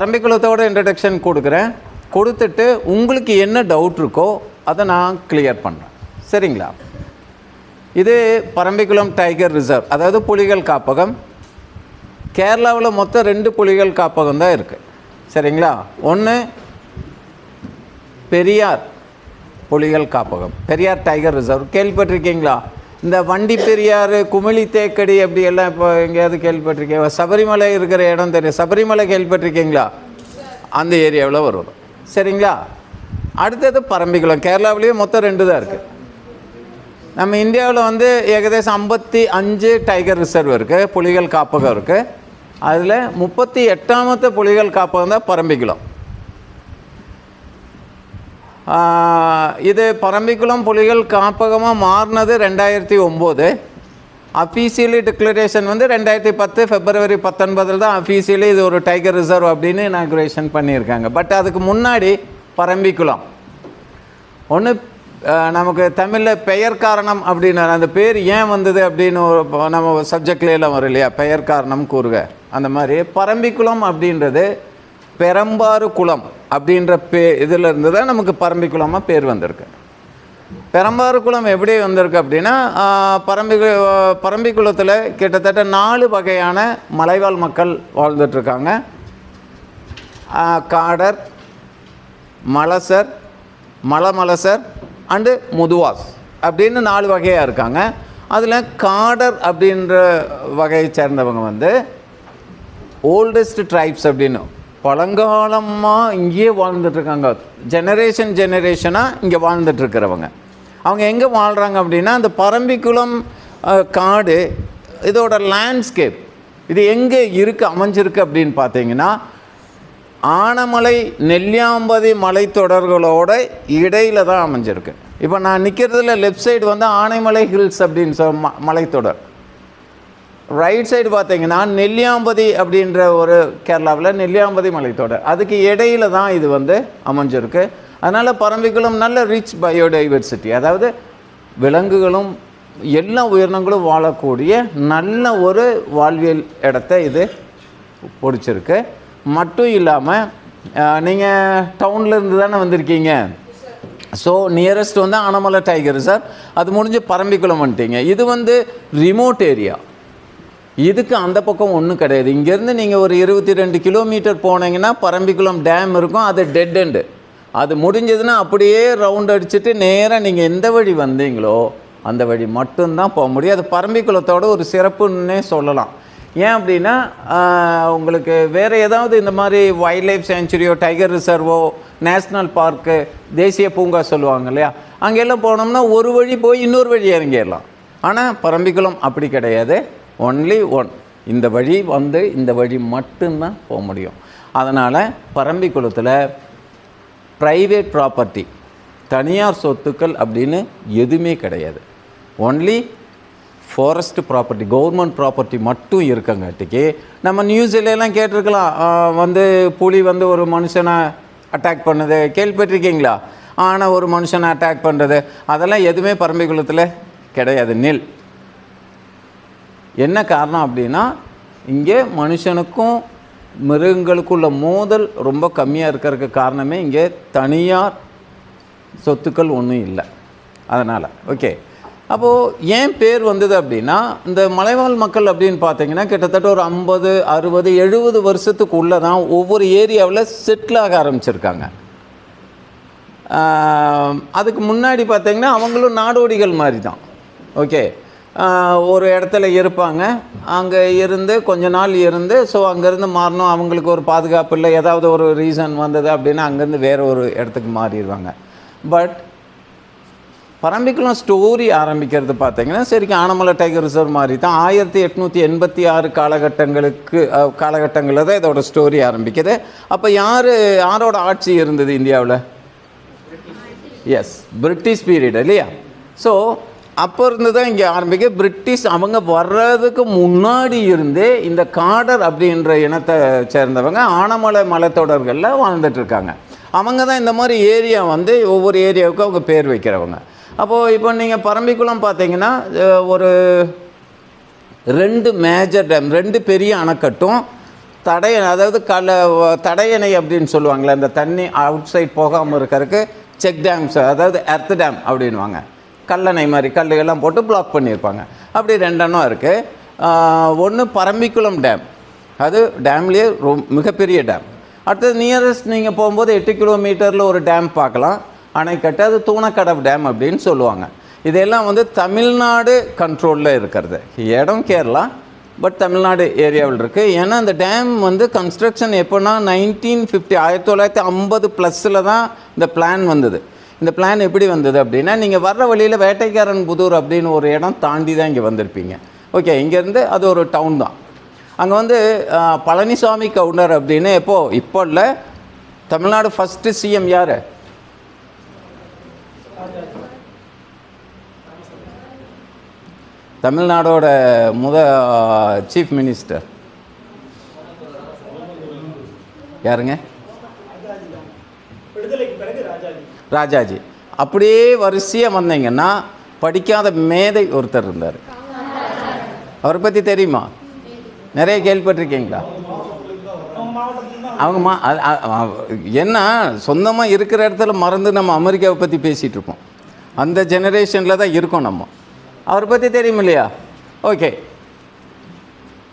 பரம்பிக்குளத்தோட introduction கொடுக்குறேன். கொடுத்துட்டு உங்களுக்கு என்ன டவுட் இருக்கோ அதை நான் கிளியர் பண்ணுறேன் சரிங்களா? இது பரம்பிக்குளம் டைகர் ரிசர்வ் அதாவது புலிகள் காப்பகம். கேரளாவில் மொத்தம் ரெண்டு புலிகள் காப்பகம் தான் இருக்குது சரிங்களா? ஒன்று பெரியார் புலிகள் காப்பகம். பெரியார் டைகர் ரிசர்வ் கேள்விப்பட்டிருக்கீங்களா? இந்த வண்டி பெரியாறு குமிழி தேக்கடி அப்படி எல்லாம் இப்போ எங்கேயாவது கேள்விப்பட்டிருக்கீங்க சபரிமலை இருக்கிற இடம் தெரியும். சபரிமலை கேள்விப்பட்டிருக்கீங்களா? அந்த ஏரியாவில் வரும். சரிங்களா? அடுத்தது பரம்பிக்குளம். கேரளாவிலேயே மொத்தம் ரெண்டு தான் இருக்குது நம்ம இந்தியாவில் வந்து ஏகதேசம் ஐம்பத்தி அஞ்சு டைகர் ரிசர்வ் இருக்குது புலிகள் காப்பகம் இருக்குது அதில் முப்பத்தி எட்டாமത്തെ புலிகள் காப்பகம் தான் பரம்பிக்குளம். இது பரம்பிக்குளம் புலிகள் காப்பகமாக மாறினது ரெண்டாயிரத்தி ஒம்பது. அஃபீஷியலி டிக்ளரேஷன் வந்து ரெண்டாயிரத்தி பத்து ஃபெப்ரவரி பத்தொன்பதில் தான் அஃபீஷியலி இது ஒரு டைகர் ரிசர்வ் அப்படின்னு இனாக்ரேஷன் பண்ணியிருக்காங்க. பட் அதுக்கு முன்னாடி பரம்பிக்குளம். ஒன்று நமக்கு தமிழில் பெயர் காரணம் அப்படின்னு அந்த பேர் ஏன் வந்தது அப்படின்னு ஒரு நம்ம சப்ஜெக்ட்லாம் வரும் இல்லையா? பெயர் காரணம் கூறுக. அந்த மாதிரி பரம்பிக்குளம் அப்படின்றது பெரம்பாறு குளம். அப்படின்ற பே இதில் இருந்து தான் நமக்கு பரம்பிக்குளமாக பேர் வந்திருக்கு. பெரம்பாறு குளம் எப்படி வந்திருக்கு அப்படின்னா பரம்பி பரம்பிக்குளத்தில் கிட்டத்தட்ட நாலு வகையான மலைவாழ் மக்கள் வாழ்ந்துட்டுருக்காங்க காடர் மலசர் மலமலசர் அண்டு முதுவாஸ் அப்படின்னு நாலு வகையாக இருக்காங்க. அதில் காடர் அப்படின்ற வகையை சேர்ந்தவங்க வந்து ஓல்டஸ்ட் ட்ரைப்ஸ் அப்படின்னு பழங்காலமாக இங்கேயே வாழ்ந்துட்டுருக்காங்க. ஜெனரேஷன் ஜெனரேஷனாக இங்கே வாழ்ந்துட்டுருக்கிறவங்க. அவங்க எங்கே வாழ்கிறாங்க அப்படின்னா அந்த பரம்பிக்குளம் காடு இதோட லேண்ட்ஸ்கேப் இது எங்கே இருக்குது அமைஞ்சிருக்கு அப்படின்னு பார்த்தீங்கன்னா ஆனமலை நெல்லியாம்பதி மலைத்தொடர்களோட இடையில தான் அமைஞ்சிருக்கு. இப்போ நான் நிற்கிறதுல லெஃப்ட் சைடு வந்து ஆனைமலை ஹில்ஸ் அப்படின்னு சொல் மலைத்தொடர். ரைட் சைடு பார்த்தீங்கன்னா நெல்லியாம்பதி அப்படின்ற ஒரு கேரளாவில் நெல்லியாம்பதி மலைத்தோடு அதுக்கு இடையில தான் இது வந்து அமைஞ்சிருக்கு. அதனால் பரம்பிக்குளம் நல்ல ரிச் பயோடைவர்சிட்டி அதாவது விலங்குகளும் எல்லா உயிரினங்களும் வாழக்கூடிய நல்ல ஒரு வாழ்வியல் இடத்த இது பிடிச்சிருக்கு. மட்டும் இல்லாமல் நீங்கள் டவுன்லேருந்து தானே வந்திருக்கீங்க? ஸோ நியரஸ்ட் வந்து அனமலை டைகர் சார் அது முடிஞ்சு பரம்பிக்குளம் வந்துட்டீங்க. இது வந்து ரிமோட் ஏரியா இதுக்கு அந்த பக்கம் ஒன்றும் கிடையாது. இங்கேருந்து நீங்கள் ஒரு இருபத்தி ரெண்டு கிலோமீட்டர் போனீங்கன்னா பரம்பிக்குளம் டேம் இருக்கும் அது டெட் எண்டு அது முடிஞ்சதுன்னா அப்படியே ரவுண்ட் அடிச்சுட்டு நேராக நீங்கள் எந்த வழி வந்தீங்களோ அந்த வழி மட்டும்தான் போக முடியும். அது பரம்பிக்குளத்தோட ஒரு சிறப்புன்னே சொல்லலாம். ஏன் அப்படின்னா உங்களுக்கு வேறு ஏதாவது இந்த மாதிரி வைல்ட் லைஃப் சேஞ்சுரியோ டைகர் ரிசர்வோ நேஷ்னல் பார்க்கு தேசிய பூங்கா சொல்லுவாங்க இல்லையா? அங்கெல்லாம் போனோம்னா ஒரு வழி போய் இன்னொரு வழி இறங்கிடலாம். ஆனால் பரம்பிக்குளம் அப்படி கிடையாது. ஒன்லி ஒன் இந்த வழி வந்து இந்த வழி மட்டும்தான் போக முடியும். அதனால் பரம்பிக்குளத்தில் ப்ரைவேட் ப்ராப்பர்ட்டி தனியார் சொத்துக்கள் அப்படின்னு எதுவுமே கிடையாது. Only forest property government property மட்டும் இருக்கங்காட்டிக்கு நம்ம நியூஸ்ல கேட்டிருக்கலாம். வந்து புலி வந்து ஒரு மனுஷனை அட்டாக் பண்ணுது. கேள்விப்பட்டிருக்கீங்களா? ஆனால் ஒரு மனுஷனை அட்டாக் பண்ணுறது அதெல்லாம் எதுவுமே பரம்பிக்குளத்தில் கிடையாது. நெல். என்ன காரணம் அப்படின்னா இங்கே மனுஷனுக்கும் மிருகங்களுக்குள்ள மோதல் ரொம்ப கம்மியாக இருக்கிறதுக்கு காரணமே இங்கே தனியார் சொத்துக்கள் ஒன்றும் இல்லை. அதனால் ஓகே அப்போது ஏன் பேர் வந்தது அப்படின்னா இந்த மலைவாழ் மக்கள் அப்படின்னு பார்த்தீங்கன்னா கிட்டத்தட்ட ஒரு ஐம்பது அறுபது எழுபது வருஷத்துக்குள்ளே தான் ஒவ்வொரு ஏரியாவில் செட்டில் ஆக ஆரம்பிச்சிருக்காங்க. அதுக்கு முன்னாடி பார்த்தீங்கன்னா அவங்களும் நாடோடிகள் மாதிரி தான் ஓகே ஒரு இடத்துல இருப்பாங்க. அங்கே இருந்து கொஞ்ச நாள் இருந்து ஸோ அங்கேருந்து மாறணும். அவங்களுக்கு ஒரு பாதுகாப்பு இல்லை. ஏதாவது ஒரு ரீசன் வந்தது அப்படின்னா அங்கேருந்து வேறு ஒரு இடத்துக்கு மாறிடுவாங்க. பட் பரம்பிக்குளம் ஸ்டோரி ஆரம்பிக்கிறது பார்த்தீங்கன்னா சரிக்கு ஆனமலை டைகர் ரிசர்வ் மாதிரி தான் ஆயிரத்தி எட்நூற்றி எண்பத்தி ஆறு காலகட்டங்களுக்கு காலகட்டங்களில் தான் இதோட ஸ்டோரி ஆரம்பிக்குது. அப்போ யார் யாரோட ஆட்சி இருந்தது இந்தியாவில்? எஸ் பிரிட்டிஷ் பீரியட் இல்லையா? ஸோ அப்போ இருந்து தான் இங்கே ஆரம்பிக்க. பிரிட்டிஷ் அவங்க வர்றதுக்கு முன்னாடி இருந்தே இந்த காடர் அப்படின்ற இனத்தை சேர்ந்தவங்க ஆனமலை மலைத்தொடர்களில் வாழ்ந்துட்டு இருக்காங்க அவங்க தான் இந்த மாதிரி ஏரியா வந்து ஒவ்வொரு ஏரியாவுக்கும் அவங்க பேர் வைக்கிறவங்க. அப்போது இப்போ நீங்கள் பரம்பிக்குளம் பார்த்தீங்கன்னா ஒரு ரெண்டு மேஜர் டேம் ரெண்டு பெரிய அணைக்கட்டும் தடைய அதாவது கல தடையணை அப்படின்னு சொல்லுவாங்களே அந்த தண்ணி அவுட் சைட் போகாமல் இருக்கிறதுக்கு செக் டேம்ஸ் அதாவது எர்த் டேம் அப்படின்வாங்க கல்லணை மாதிரி கல்லுகள்லாம் போட்டு பிளாக் பண்ணியிருப்பாங்க. அப்படி ரெண்டெண்ணம் இருக்குது ஒன்று பரம்பிக்குளம் டேம் அது டேம்லேயே ரொ மிகப்பெரிய டேம் அடுத்தது நியரஸ்ட் நீங்கள் போகும்போது எட்டு கிலோமீட்டரில் ஒரு டேம் பார்க்கலாம். அணைக்கட்டு அது தூணக்கடவு டேம் அப்படின்னு சொல்லுவாங்க. இதெல்லாம் வந்து தமிழ்நாடு கண்ட்ரோலில் இருக்கிறது. இடம் கேரளா பட் தமிழ்நாடு ஏரியாவில் இருக்குது ஏன்னா அந்த டேம் வந்து கன்ஸ்ட்ரக்ஷன் எப்போனா நைன்டீன் ஃபிஃப்டி ஆயிரத்தி தொள்ளாயிரத்தி ஐம்பது ப்ளஸில் தான் இந்த பிளான் வந்தது. இந்த பிளான் எப்படி வந்தது அப்படின்னா நீங்கள் வர்ற வழியில் வேட்டைக்காரன் புதூர் அப்படின்னு ஒரு இடம் தாண்டி தான் இங்கே வந்திருப்பீங்க. ஓகே இங்கேருந்து அது ஒரு டவுன் தான். அங்கே வந்து பழனிசாமி கவுண்டர் அப்படின்னு எப்போது இப்போ இல்லை தமிழ்நாடு ஃபஸ்ட்டு சிஎம் யார்? தமிழ்நாடோட முத சீஃப் மினிஸ்டர் யாருங்க? ராஜாஜி. அப்படியே வரிசையாக வந்தீங்கன்னா படிக்காத மேதை ஒருத்தர் இருந்தார். அவரை பற்றி தெரியுமா? நிறைய கேள்விப்பட்டிருக்கீங்களா? அவங்க மா அது- என்ன சொந்தமாக இருக்கிற இடத்துல மறந்து நம்ம அமெரிக்காவை பற்றி பேசிகிட்டு இருப்போம். அந்த ஜெனரேஷனில் தான் இருக்கோம் நம்ம. அவரை பற்றி தெரியும் இல்லையா? ஓகே.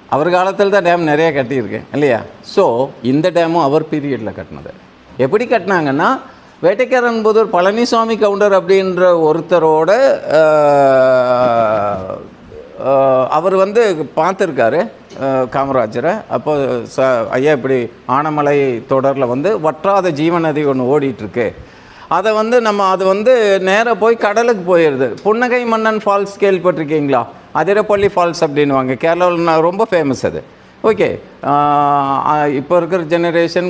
அவர் காலத்தில் தான் டேம் நிறையா கட்டியிருக்கேன் இல்லையா? ஸோ இந்த டேமும் அவர் பீரியடில் கட்டினது. எப்படி கட்டினாங்கன்னா வேட்டைக்காரன் புதூர் பழனிசாமி கவுண்டர் அப்படின்ற ஒருத்தரோட அவர் வந்து பார்த்துருக்காரு காமராஜரை. அப்போ ச ஐயா இப்படி ஆனமலை தொடரில் வந்து வற்றாத ஜீவநதி ஒன்று ஓடிட்டுருக்கு. அதை வந்து நம்ம அது வந்து நேராக போய் கடலுக்கு போயிடுது புன்னகை மன்னன் ஃபால்ஸ் கேள்விப்பட்டிருக்கீங்களா? அதிரப்பள்ளி ஃபால்ஸ் அப்படின்வாங்க கேரளாவில் ரொம்ப ஃபேமஸ் அது. ஓகே இப்போ இருக்கிற ஜெனரேஷன்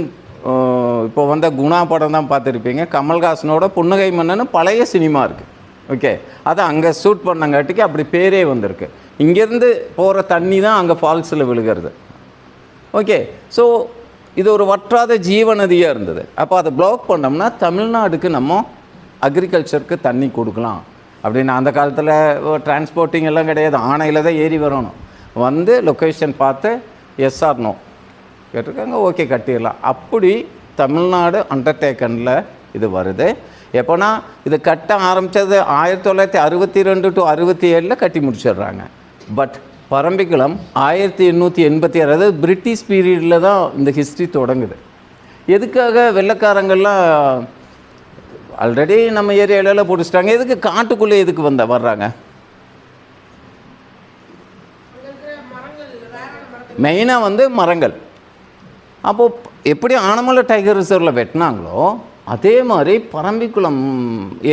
இப்போ வந்த குணா படம் தான் பார்த்துருப்பீங்க. கமல்ஹாசனோட புன்னகை மன்னன் பழைய சினிமா இருக்குது ஓகே? அதை அங்கே ஷூட் பண்ணங்காட்டிக்கு அப்படி பேரே வந்திருக்கு. இங்கேருந்து போகிற தண்ணி தான் அங்கே ஃபால்ஸில் விழுகிறது. ஓகே? ஸோ இது ஒரு வற்றாத ஜீவநதியாக இருந்தது. அப்போ அதை பிளாக் பண்ணோம்னா தமிழ்நாடுக்கு நம்ம அக்ரிகல்ச்சருக்கு தண்ணி கொடுக்கலாம். அப்படின்னு அந்த காலத்தில் டிரான்ஸ்போர்ட்டிங் எல்லாம் கிடையாது. ஆணையில் தான் ஏறி வரணும். வந்து லொக்கேஷன் பார்த்து எஸ்ஆர்னோ கேட்டிருக்காங்க ஓகே கட்டிடலாம். அப்படி தமிழ்நாடு அண்டர்டேக்கனில் இது வருது. எப்போனா இது கட்ட ஆரம்பித்தது ஆயிரத்தி தொள்ளாயிரத்தி அறுபத்தி ரெண்டு டு அறுபத்தி ஏழில் கட்டி முடிச்சிடுறாங்க. பட் பரம்பிக்குளம் ஆயிரத்தி எண்ணூற்றி எண்பத்தி ஆறு அதாவது பிரிட்டிஷ் பீரியடில் தான் இந்த ஹிஸ்ட்ரி தொடங்குது. எதுக்காக வெள்ளைக்காரங்கள்லாம் ஆல்ரெடி நம்ம ஏரியாவிலலாம் பிடிச்சிட்டாங்க எதுக்கு காட்டுக்குள்ளே எதுக்கு வந்த வர்றாங்க? மெயினாக வந்து மரங்கள். அப்போது எப்படி ஆனமலை டைகர் ரிசர்வில் வெட்டினாங்களோ அதே மாதிரி பரம்பிக்குளம்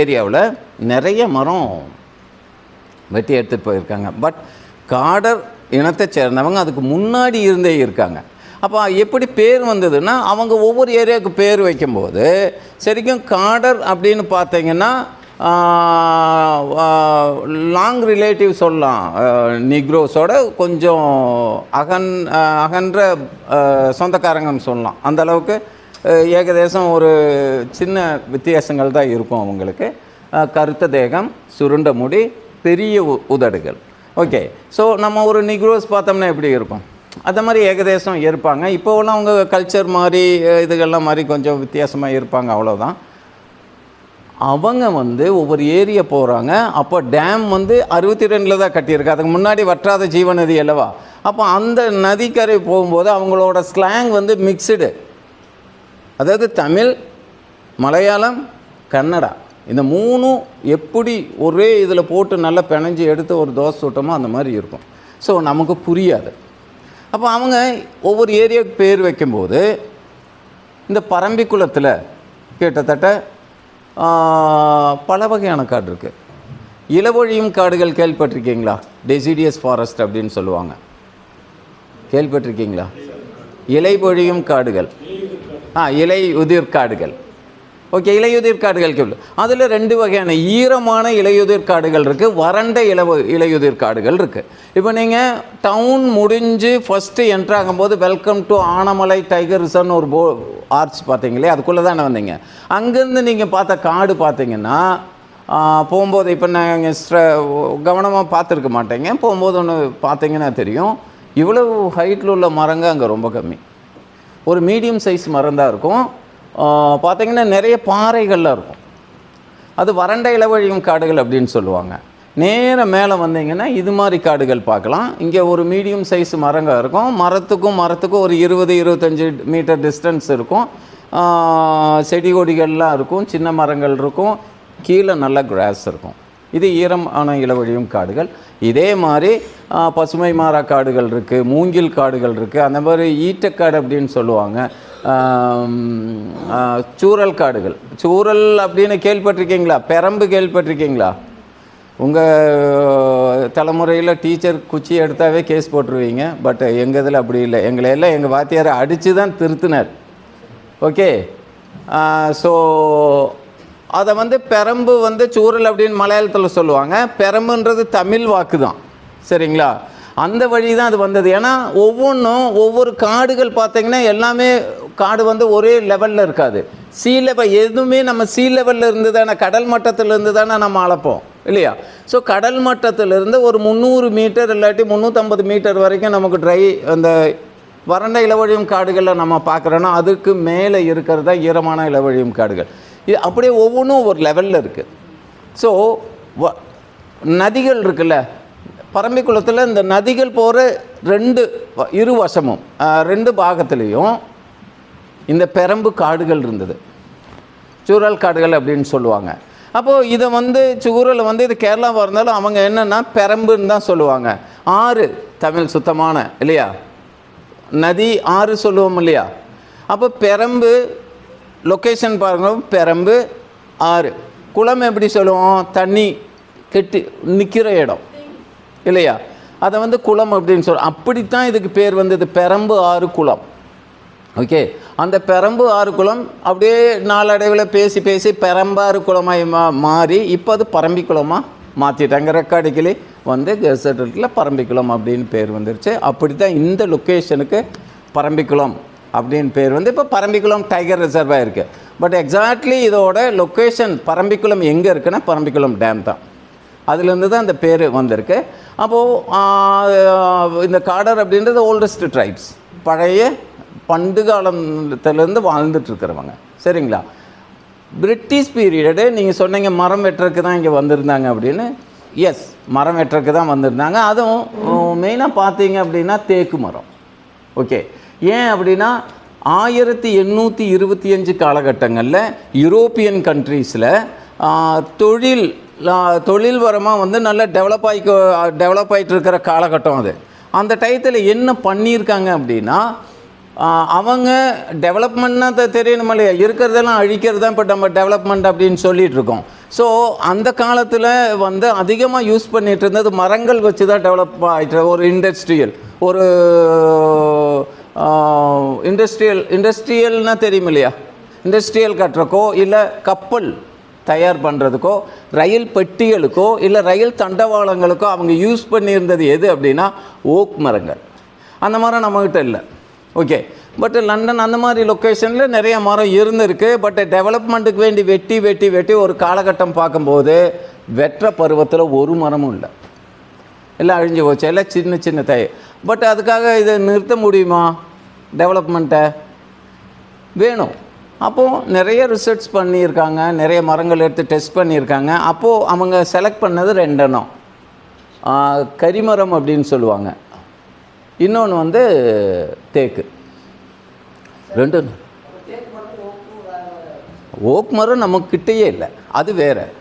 ஏரியாவில் நிறைய மரம் வெட்டி எடுத்துகிட்டு போயிருக்காங்க. பட் காடர் இனத்தை சேர்ந்தவங்க அதுக்கு முன்னாடி இருந்தே இருக்காங்க. அப்போ எப்படி பேர் வந்ததுன்னா அவங்க ஒவ்வொரு ஏரியாவுக்கு பேர் வைக்கும்போது சரிக்கும் காடர் அப்படின்னு பார்த்தீங்கன்னா லாங் ரிலேட்டிவ் சொல்லலாம். நிக்ரோஸோட கொஞ்சம் அகன் அகன்ற சொந்தக்காரங்கன்னு சொல்லலாம். அந்தளவுக்கு ஏகதேசம் ஒரு சின்ன வித்தியாசங்கள் தான் இருக்கும் அவங்களுக்கு. கருத்த தேகம் சுருண்ட முடி பெரிய உ- உதடுகள். ஓகே. ஸோ நம்ம ஒரு நிக்ரோஸ் பார்த்தோம்னா எப்படி இருக்கும்? அந்த மாதிரி ஏகதேசம் இருப்பாங்க இப்போவெல்லாம் அவங்க கல்ச்சர் மாதிரி இதுகள்லாம் மாதிரி கொஞ்சம் வித்தியாசமாக இருப்பாங்க அவ்வளோதான் அவங்க வந்து ஒவ்வொரு ஏரியா போகிறாங்க அப்போ டேம் வந்து அறுபத்தி ரெண்டில் தான் கட்டியிருக்கு. அதுக்கு முன்னாடி வற்றாத ஜீவநதி அல்லவா? அப்போ அந்த நதிக்கரை போகும்போது அவங்களோட ஸ்லாங் வந்து மிக்சடு அதாவது தமிழ் மலையாளம் கன்னடா. இந்த மூணும் எப்படி ஒரே இதில் போட்டு நல்லா பிணைஞ்சு எடுத்து ஒரு தோசை சுட்டமோ அந்த மாதிரி இருக்கும். ஸோ நமக்கு புரியாது. அப்போ அவங்க ஒவ்வொரு ஏரியாவுக்கு பேர் வைக்கும்போது இந்த பரம்பிக்குளத்தில் கிட்டத்தட்ட பல வகையான காடு இருக்குது இளவழியும் காடுகள் கேள்விப்பட்டிருக்கீங்களா? டெசிடியஸ் ஃபாரஸ்ட் அப்படின்னு சொல்லுவாங்க. கேள்விப்பட்டிருக்கீங்களா? இலை பொழியும் காடுகள். ஆ இலை உதிர் காடுகள். ஓகே இலையுதிர் காடுகள் கேள்வி அதில் ரெண்டு வகையான ஈரமான இலையுதிர் காடுகள் இருக்குது வறண்ட இலவ இலையுதிர் காடுகள் இருக்குது இப்போ நீங்கள் டவுன் முடிஞ்சு ஃபஸ்ட்டு என்ட்ரு ஆகும்போது வெல்கம் டு ஆனமலை டைகர் ரிசர்வ்னு ஒரு போ ஆர்ச் பார்த்தீங்களே அதுக்குள்ளே தானே வந்தீங்க. அங்கேருந்து நீங்கள் பார்த்த காடு பார்த்தீங்கன்னா போகும்போது இப்போ நாங்கள் கவனமாக பார்த்துருக்க மாட்டேங்க. போகும்போது ஒன்று பார்த்தீங்கன்னா தெரியும். இவ்வளவு ஹைட்டில் உள்ள மரங்க அங்கே ரொம்ப கம்மி. ஒரு மீடியம் சைஸ் மரம் தான் இருக்கும். பார்த்தீங்கன்னா நிறைய பாறைகள்லாம் இருக்கும். அது வறண்ட இளவழியும் காடுகள் அப்படின்னு சொல்லுவாங்க. நேராக மேலே வந்தீங்கன்னா இது மாதிரி காடுகள் பார்க்கலாம். இங்கே ஒரு மீடியம் சைஸ் மரங்க இருக்கும். மரத்துக்கும் மரத்துக்கும் ஒரு இருபது இருபத்தஞ்சி மீட்டர் டிஸ்டன்ஸ் இருக்கும். செடி கொடிகள்லாம் இருக்கும். சின்ன மரங்கள் இருக்கும். கீழே நல்ல கிராஸ் இருக்கும். இது ஈரமான இளவழியும் காடுகள். இதே மாதிரி பசுமை மாறா காடுகள் இருக்குது மூங்கில் காடுகள் இருக்குது அந்த மாதிரி ஈட்டக்காடு அப்படின்னு சொல்லுவாங்க. சூரல் சூறல் காடுகள். சூறல் அப்படின்னு கேள்விப்பட்டிருக்கீங்களா? பெரம்பு கேள்விப்பட்டிருக்கீங்களா? உங்கள் தலைமுறையில் டீச்சர் குச்சி எடுத்தாவே கேஸ் போட்டுருவீங்க பட் எங்கள் இதில் அப்படி இல்லை. எங்களை எல்லாம் எங்கள் வாத்தியாரை அடித்து தான் திருத்தினார். ஓகே? ஸோ அதை வந்து பெரம்பு வந்து சூரல் அப்படின்னு மலையாளத்தில் சொல்லுவாங்க. பெரம்புன்றது தமிழ் வாக்கு தான் சரிங்களா? அந்த வழி தான் அது வந்தது. ஏன்னா ஒவ்வொன்றும் ஒவ்வொரு காடுகள் பார்த்தீங்கன்னா எல்லாமே காடு வந்து ஒரே லெவலில் இருக்காது. சீ லெவல் எதுவுமே நம்ம சீ லெவலில் இருந்து தானே கடல் மட்டத்திலிருந்து தானே நம்ம அளப்போம். இல்லையா? ஸோ கடல் மட்டத்திலிருந்து ஒரு முந்நூறு மீட்டர் இல்லாட்டி முந்நூற்றம்பது மீட்டர் வரைக்கும் நமக்கு ட்ரை அந்த வறண்ட இளவழியும் காடுகளில் நம்ம பார்க்குறோன்னா அதுக்கு மேலே இருக்கிறது தான் ஈரமான இளவழியும் காடுகள். இது அப்படியே ஒவ்வொன்றும் ஒரு லெவலில் இருக்குது ஸோ வ நதிகள் இருக்குல்ல பரம்பிக்குளத்தில் இந்த நதிகள் போகிற ரெண்டு வ- இரு வசமும் ரெண்டு பாகத்துலேயும் இந்த பெரம்பு காடுகள் இருந்தது. சூரல் காடுகள் அப்படின்னு சொல்லுவாங்க. அப்போது இதை வந்து சூறலை வந்து இது கேரளாவாக இருந்தாலும் அவங்க என்னென்னா பெரம்புன்னு தான் சொல்லுவாங்க. ஆறு தமிழ் சுத்தமான இல்லையா? நதி ஆறு சொல்லுவோம் இல்லையா? அப்போ பெரம்பு லொக்கேஷன் பாருங்கள் பெரம்பு ஆறு. குளம் எப்படி சொல்லுவோம்? தண்ணி கெட்டி நிற்கிற இடம். இல்லையா? அதை வந்து குளம் அப்படின்னு சொல்ல அப்படித்தான் இதுக்கு பேர் வந்தது. பெரம்பு ஆறு குளம். ஓகே? அந்த பெரம்பு ஆறு குளம் அப்படியே நாளடைவில் பேசி பேசி பெரம்பாறு குளமாய் மா மாறி இப்போ அது பரம்பி குளமாக மாற்றிட்டாங்க ரெக்கார்டுக்கிலே வந்து கெசட்டில் பரம்பிக்குளம் அப்படின்னு பேர் வந்துருச்சு. அப்படி தான் இந்த லொக்கேஷனுக்கு பரம்பிக்குளம் அப்படின்னு பேர் வந்து இப்போ பரம்பிக்குளம் டைகர் ரிசர்வாக இருக்குது பட் எக்ஸாக்ட்லி இதோட லொக்கேஷன் பரம்பிக்குளம் எங்கே இருக்குன்னா பரம்பிக்குளம் டேம் தான். அதுலேருந்து தான் அந்த பேர் வந்திருக்கு. அப்போது இந்த காடர் அப்படின்றது ஓல்டஸ்ட் ட்ரைப்ஸ் பழைய பண்டு காலத்துலேருந்து வாழ்ந்துட்டுருக்கிறவங்க. சரிங்களா? பிரிட்டிஷ் பீரியடு நீங்கள் சொன்னீங்க மரம் வெட்டுறதுக்கு தான் இங்கே வந்திருந்தாங்க அப்படின்னு. எஸ் மரம் வெட்டுறதுக்கு தான் வந்திருந்தாங்க. அதுவும் மெயினாக பார்த்தீங்க அப்படின்னா தேக்கு மரம். ஓகே ஏன் அப்படின்னா ஆயிரத்தி எண்ணூற்றி இருபத்தி அஞ்சு காலகட்டங்களில் யூரோப்பியன் கண்ட்ரீஸில் தொழில் தொழில் வரமாக வந்து நல்லா டெவலப் ஆகி டெவலப் ஆகிட்டு இருக்கிற காலகட்டம் அது. அந்த டயத்தில் என்ன பண்ணியிருக்காங்க அப்படின்னா அவங்க டெவலப்மெண்ட்னா தெரியணும் இல்லையா? இருக்கிறதெல்லாம் அழிக்கிறது தான் இப்போ நம்ம டெவலப்மெண்ட் அப்படின்னு சொல்லிட்டு இருக்கோம் ஸோ அந்த காலத்தில் வந்து அதிகமாக யூஸ் பண்ணிட்டு இருந்தது மரங்கள் வச்சு தான் டெவலப் ஆகிட்டு ஒரு இண்டஸ்ட்ரியல் ஒரு இண்டஸ்ட்ரியல் இண்டஸ்ட்ரியல்னால் தெரியும் இல்லையா இண்டஸ்ட்ரியல் கட்டுறக்கோ இல்லை கப்பல் தயார் பண்ணுறதுக்கோ ரயில் பெட்டிகளுக்கோ இல்லை ரயில் தண்டவாளங்களுக்கோ அவங்க யூஸ் பண்ணியிருந்தது எது அப்படின்னா ஓக் மரங்கள். அந்த மரம் நம்மக்கிட்ட இல்லை. ஓகே பட் லண்டன் அந்த மாதிரி லொக்கேஷனில் நிறைய மரம் இருந்திருக்கு. பட் டெவலப்மெண்ட்டுக்கு வேண்டி வெட்டி வெட்டி வெட்டி ஒரு காலகட்டம் பார்க்கும்போது வெற்ற பருவத்தில் ஒரு மரமும் இல்லை. எல்லாம் அழிஞ்சு போச்சு. எல்லாம் சின்ன சின்ன தய பட் அதுக்காக இதை நிறுத்த முடியுமா? டெவலப்மெண்ட்டை வேணும். அப்போது நிறைய ரிசர்ச் பண்ணியிருக்காங்க. நிறைய மரங்கள் எடுத்து டெஸ்ட் பண்ணியிருக்காங்க. அப்போது அவங்க செலக்ட் பண்ணது ரெண்டெண்ணம். கரிமரம் அப்படின்னு சொல்லுவாங்க. இன்னொன்று வந்து தேக்கு. ரெண்டு ஓக் மரம் நமக்கிட்டேயே இல்லை. அது வேறு.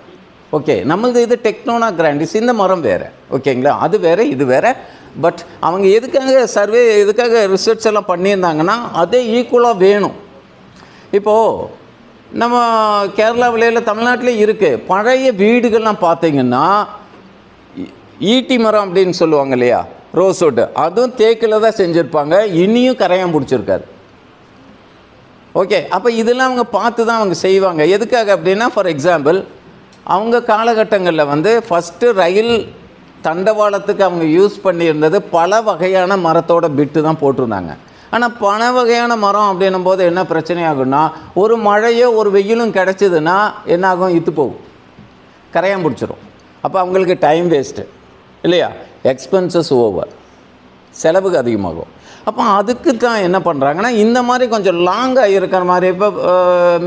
ஓகே நம்மளது இது டெக்னோனா கிராண்டிஸ் இந்த மரம் வேறு. ஓகேங்களா அது வேறு இது வேறு. பட் அவங்க எதுக்காக சர்வே எதுக்காக ரிசர்ச் எல்லாம் பண்ணியிருந்தாங்கன்னா அதே ஈக்குவலாக வேணும். இப்போது நம்ம கேரளாவில தமிழ்நாட்டிலே இருக்குது பழைய வீடுகள்லாம் பார்த்தீங்கன்னா ஈட்டி மரம் அப்படின்னு சொல்லுவாங்க இல்லையா? ரோஸ்வுட்டு அதுவும் தேக்கில் தான் செஞ்சுருப்பாங்க. இனியும் கரையான் பிடிச்சிருக்காரு ஓகே அப்போ இதெல்லாம் அவங்க பார்த்து தான் அவங்க செய்வாங்க. எதுக்காக அப்படின்னா ஃபார் எக்ஸாம்பிள் அவங்க காலகட்டங்களில் வந்து ஃபஸ்ட்டு ரயில் தண்டவாளத்துக்கு அவங்க யூஸ் பண்ணியிருந்தது பல வகையான மரத்தோட பிட்டு தான் போட்டிருந்தாங்க. ஆனால் பல வகையான மரம் அப்படின்னும் போது என்ன பிரச்சனை ஆகும்னா ஒரு மழையோ ஒரு வெயிலும் கிடச்சிதுன்னா என்ன ஆகும்? இத்து போகும். கரையான் பிடிச்சிரும். அப்போ அவங்களுக்கு டைம் வேஸ்ட்டு இல்லையா? எக்ஸ்பென்சஸ் ஓவர் செலவுக்கு அதிகமாகும். அப்போ அதுக்கு தான் என்ன பண்ணுறாங்கன்னா இந்த மாதிரி கொஞ்சம் லாங்காக இருக்கிற மாதிரி இப்போ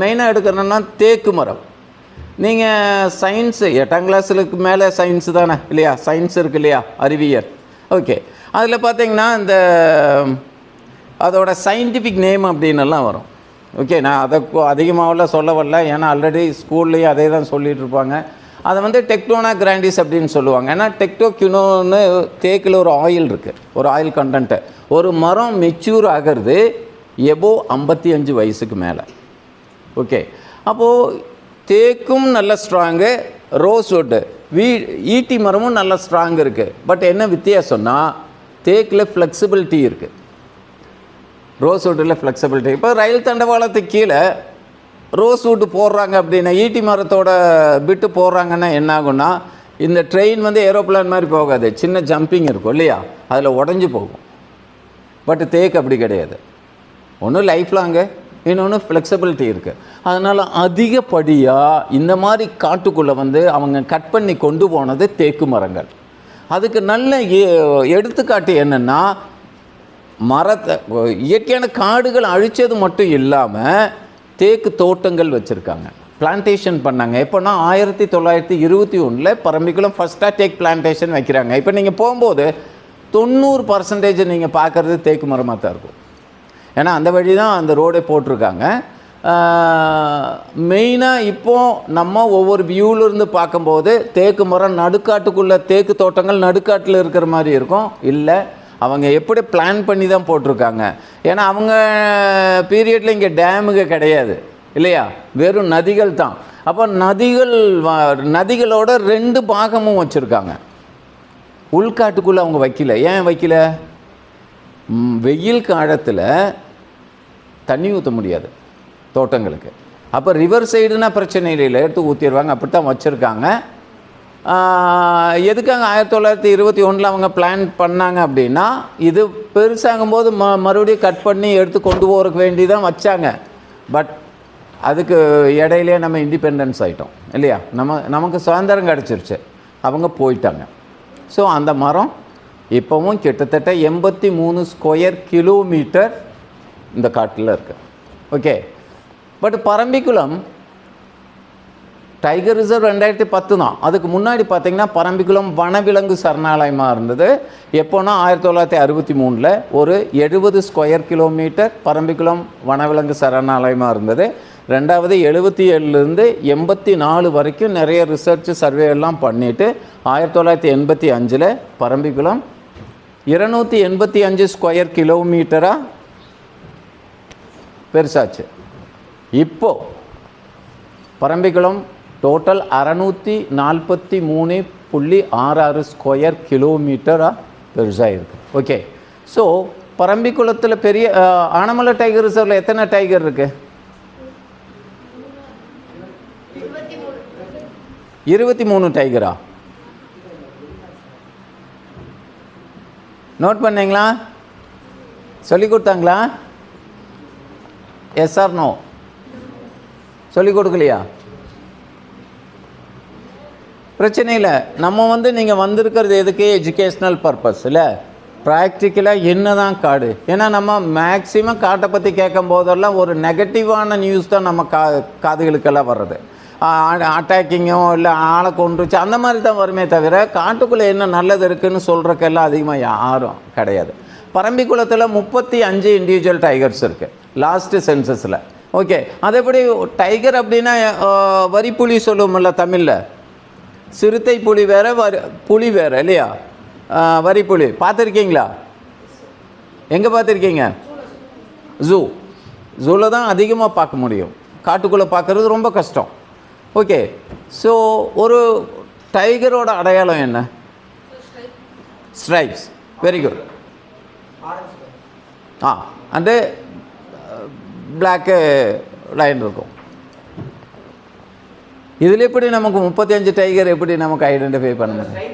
மெயினாக எடுக்கிறோன்னா தேக்கு மரம். நீங்கள் சயின்ஸு எட்டாம் கிளாஸுக்கு மேலே சயின்ஸு தானே இல்லையா? சயின்ஸ் இருக்கு இல்லையா? அறிவியல். ஓகே அதில் பார்த்தீங்கன்னா இந்த அதோட சயின்டிஃபிக் நேம் அப்படின்னுலாம் வரும். ஓகே நான் அதை அதிகமாகலாம் சொல்ல வரல. ஏன்னா ஆல்ரெடி ஸ்கூல்லேயும் அதே தான் சொல்லிகிட்டு இருப்பாங்க. அதை வந்து டெக்டோனா கிராண்டிஸ் அப்படின்னு சொல்லுவாங்க. ஏன்னா டெக்டோக்யூனோன்னு தேக்கில் ஒரு ஆயில் இருக்குது ஒரு ஆயில் கண்டென்ட்டு ஒரு மரம் மெச்சூர் ஆகிறது எபோ ஐம்பத்தி அஞ்சு வயசுக்கு மேலே. ஓகே அப்போது தேக்கும் நல்ல ஸ்ட்ராங்கு ரோஸ்வுட்டு வீ ஈட்டி மரமும் நல்ல ஸ்ட்ராங் இருக்குது பட் என்ன வித்தியாசம்னா தேக்கில் ஃப்ளெக்சிபிலிட்டி இருக்குது ரோஸ்வுட்டில் ஃப்ளெக்சிபிலிட்டி இப்போ ரயில் தண்டவாளத்துக்கு கீழே ரோஸ்வுட் போடுறாங்க அப்படின்னா ஈட்டி மரத்தோட பிட்டு போடுறாங்கன்னா என்ன ஆகும்னா இந்த ட்ரெயின் வந்து ஏரோப்ளான் மாதிரி போகாது. சின்ன ஜம்பிங் இருக்கும் இல்லையா? அதில் உடஞ்சி போகும். பட் தேக்கு அப்படி கிடையாது. ஒன்றும் லைஃப் லாங்கு இன்னொன்று ஃப்ளெக்சிபிலிட்டி இருக்குது அதனால் அதிகப்படியாக இந்த மாதிரி காட்டுக்குள்ளே வந்து அவங்க கட் பண்ணி கொண்டு போனது தேக்கு மரங்கள். அதுக்கு நல்ல எடுத்துக்காட்டு என்னென்னா மரத்தை இயற்கையான காடுகள் அழிச்சது மட்டும் இல்லாமல் தேக்கு தோட்டங்கள் வச்சுருக்காங்க. பிளான்டேஷன் பண்ணாங்க. எப்போனா ஆயிரத்தி தொள்ளாயிரத்தி இருபத்தி ஒன்றில் பரம்பிக்குளம் ஃபஸ்ட்டாக தேக் பிளான்டேஷன் வைக்கிறாங்க. இப்போ நீங்கள் போகும்போது தொண்ணூறு பர்சன்டேஜ் நீங்கள் பார்க்குறது தேக்கு மரமாக தான் இருக்கும். ஏன்னா அந்த வழி தான் அந்த ரோடே போட்டிருக்காங்க. மெயினாக இப்போ நம்ம ஒவ்வொரு வியூவிலிருந்து பார்க்கும்போது தேக்கு மரம் நடுக்காட்டுக்குள்ளே தேக்கு தோட்டங்கள் நடுக்காட்டில் இருக்கிற மாதிரி இருக்கும். இல்லை அவங்க எப்படி பிளான் பண்ணி தான் போட்டிருக்காங்க. ஏன்னா அவங்க பீரியடில் இங்கே டேமுங்க கிடையாது. இல்லையா? வெறும் நதிகள் தான். அப்போ நதிகள் வ- நதிகளோட ரெண்டு பாகமும் வச்சுருக்காங்க. உள்காட்டுக்குள்ளே அவங்க வைக்கல. ஏன் வைக்கல? வெயில் காலத்தில் தண்ணி ஊற்ற முடியாது தோட்டங்களுக்கு. அப்போ ரிவர் சைடுனா பிரச்சனை இல்லை எடுத்து ஊற்றிடுவாங்க அப்படி தான் வச்சுருக்காங்க எதுக்காக ஆயிரத்தி தொள்ளாயிரத்தி இருபத்தி ஒன்றில் அவங்க பிளான் பண்ணாங்க அப்படின்னா இது பெருசாகும் போது ம மறுபடியும் கட் பண்ணி எடுத்து கொண்டு போகிறதுக்கு வேண்டி தான் வச்சாங்க. பட் அதுக்கு இடையிலே நம்ம இண்டிபெண்டன்ஸ் ஆகிட்டோம் இல்லையா? நம்ம நமக்கு சுதந்திரம் கிடச்சிருச்சு. அவங்க போயிட்டாங்க. ஸோ அந்த மரம் இப்போவும் கிட்டத்தட்ட எண்பத்தி மூணு ஸ்கொயர் கிலோமீட்டர் இந்த காட்டில் இருக்குது okay but Parambikulam tiger reserve ரெண்டாயிரத்தி பத்து தான். அதுக்கு முன்னாடி பார்த்தீங்கன்னா பரம்பிக்குளம் வனவிலங்கு சரணாலயமாக இருந்தது. எப்போனா ஆயிரத்தி தொள்ளாயிரத்தி அறுபத்தி மூணில் ஒரு எழுபது ஸ்கொயர் கிலோமீட்டர் பரம்பிக்குளம் வனவிலங்கு சரணாலயமாக இருந்தது. ரெண்டாவது எழுபத்தி ஏழுலேருந்து எண்பத்தி நாலு வரைக்கும் நிறைய ரிசர்ச் சர்வே எல்லாம் பண்ணிவிட்டு ஆயிரத்தி தொள்ளாயிரத்தி எண்பத்தி அஞ்சில் பரம்பிக்குளம் இருநூற்றி எண்பத்தி அஞ்சு ஸ்கொயர் கிலோமீட்டராக பெருசாச்சு. இப்போ பரம்பிக்குளம் டோட்டல் அறநூற்றி நாற்பத்தி மூணு புள்ளி ஆறு ஆறு ஸ்கொயர் கிலோமீட்டராக பெருசாக இருக்குது ஓகே ஸோ பரம்பிக்குளத்தில் பெரிய ஆனமலை டைகர் ரிசர்வில் எத்தனை டைகர் இருக்குது இருபத்தி மூணு டைகரா நோட் பண்ணீங்களா? சொல்லி கொடுத்தாங்களா? எஸ் ஆர் நோ சொல்லிக் கொடுக்கலையா? பிரச்சனை இல்லை. நம்ம வந்து நீங்கள் வந்திருக்கிறது எதுக்கு? எஜுகேஷ்னல் பர்பஸ் இல்லை. ப்ராக்டிக்கலாக என்ன தான் காடு. ஏன்னா நம்ம மேக்ஸிமம் காட்டை பற்றி கேட்கும் போதெல்லாம் ஒரு நெகட்டிவான நியூஸ் தான் நம்ம கா காதுகளுக்கெல்லாம் வர்றது. அட்டாக்கிங்கோ இல்லை ஆளை கொண்டுச்சு அந்த மாதிரி தான் வருமே தவிர காட்டுக்குள்ளே என்ன நல்லது இருக்குதுன்னு சொல்கிறக்கெல்லாம் அதிகமாக யாரும் கிடையாது. பரம்பிக்குளத்தில் முப்பத்தி அஞ்சு இண்டிவிஜுவல் டைகர்ஸ் இருக்குது லாஸ்ட்டு சென்சஸில் ஓகே அதேபடி டைகர் அப்படின்னா அஹ், வரிப்புலி சொல்லுவோம்ல தமிழில். சிறுத்தை புலி வேற வரி புலி வேற இல்லையா? அஹ், வரிப்புலி. பார்த்துருக்கீங்களா? எங்கே பார்த்துருக்கீங்க? ஜூ ஜூவில் தான் அதிகமாக பார்க்க முடியும். காட்டுக்குள்ளே பார்க்குறது ரொம்ப கஷ்டம். ஓகே ஸோ ஒரு டைகரோட அடையாளம் என்ன? ஸ்ட்ரைப்ஸ் வெரி குட் ஆ அண்டு பிளாக்கு லைன் இருக்கும். இதில் எப்படி நமக்கு முப்பத்தஞ்சு டைகர் எப்படி நமக்கு ஐடென்டிஃபை பண்ண முடியும்?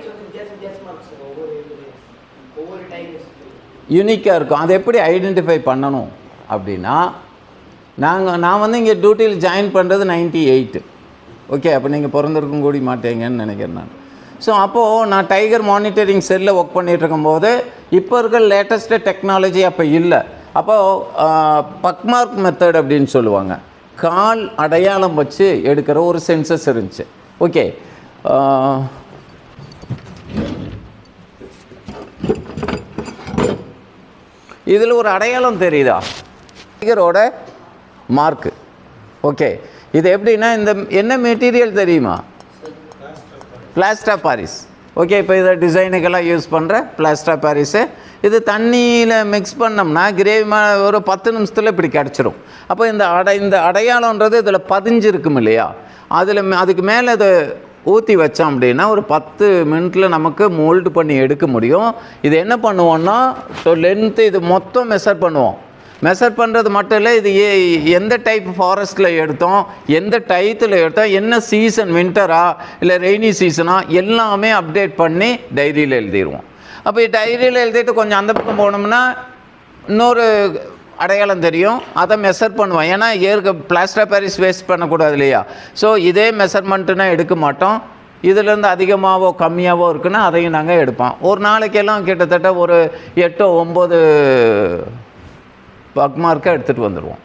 யூனிக்காக இருக்கும். அதை எப்படி ஐடென்டிஃபை பண்ணணும் அப்படின்னா நாங்கள் நான் வந்து இங்கே டியூட்டியில் ஜாயின் பண்ணுறது நைன்டி எயிட்டு ஓகே அப்போ நீங்கள் பிறந்திருக்கும் கூடி மாட்டேங்கன்னு நினைக்கிறேன் நான். ஸோ அப்போது நான் டைகர் மானிட்டரிங் செல்லில் ஒர்க் பண்ணிட்டு இருக்கும்போது இப்போ இருக்க லேட்டஸ்ட்டு டெக்னாலஜி அப்போ இல்லை. அப்போது பக்மார்க் மெத்தட் அப்படின்னு சொல்லுவாங்க. கால் அடையாளம் வச்சு எடுக்கிற ஒரு சென்சஸ் இருந்துச்சு. ஓகே இதில் ஒரு அடையாளம் தெரியுதா? டைகரோட மார்க்கு ஓகே இது எப்படின்னா இந்த என்ன மெட்டீரியல் தெரியுமா? பிளாஸ்டா பாரிஸ் ஓகே இப்போ இதை டிசைனுக்கெல்லாம் யூஸ் பண்ணுற பிளாஸ்டா பாரிஸு இது தண்ணியில் மிக்ஸ் பண்ணோம்னா கிரேவி மா ஒரு பத்து நிமிஷத்தில் இப்படி கிடச்சிரும். அப்போ இந்த அடை இந்த அடையாளன்றது இதில் பதிஞ்சிருக்கும் இல்லையா? அதில் அதுக்கு மேலே இதை ஊற்றி வச்சோம் அப்படின்னா ஒரு பத்து மினிட்டில் நமக்கு மோல்டு பண்ணி எடுக்க முடியும். இது என்ன பண்ணுவோம்னா ஸோ லென்த்து இது மொத்தம் மெஷர் பண்ணுவோம். மெஷர் பண்ணுறது மட்டும் இல்லை இது ஏ எந்த டைப் ஃபாரஸ்ட்டில் எடுத்தோம் எந்த டயத்தில் எடுத்தோம் என்ன சீசன் வின்டரா இல்லை ரெய்னி சீசனா எல்லாமே அப்டேட் பண்ணி டைரியில் எழுதிடுவோம் அப்போ டைரியில் எழுதிட்டு கொஞ்சம் அந்த பக்கம் போனோம்னா இன்னொரு அடையாளம் தெரியும். அதை மெஷர் பண்ணுவோம். ஏன்னா ஏற்க பிளாஸ்டர் பாரிஸ் வேஸ்ட் பண்ணக்கூடாது இல்லையா? ஸோ இதே மெஷர்மெண்ட்டுனா எடுக்க மாட்டோம். இதுலேருந்து அதிகமாகவோ கம்மியாகவோ இருக்குன்னா அதையும் நாங்கள் எடுப்போம். ஒரு நாளைக்கெல்லாம் கிட்டத்தட்ட ஒரு எட்டோ ஒம்பது பக்மார்க்கை எடுத்துகிட்டு வந்துடுவோம்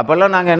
அப்போல்லாம் நாங்கள்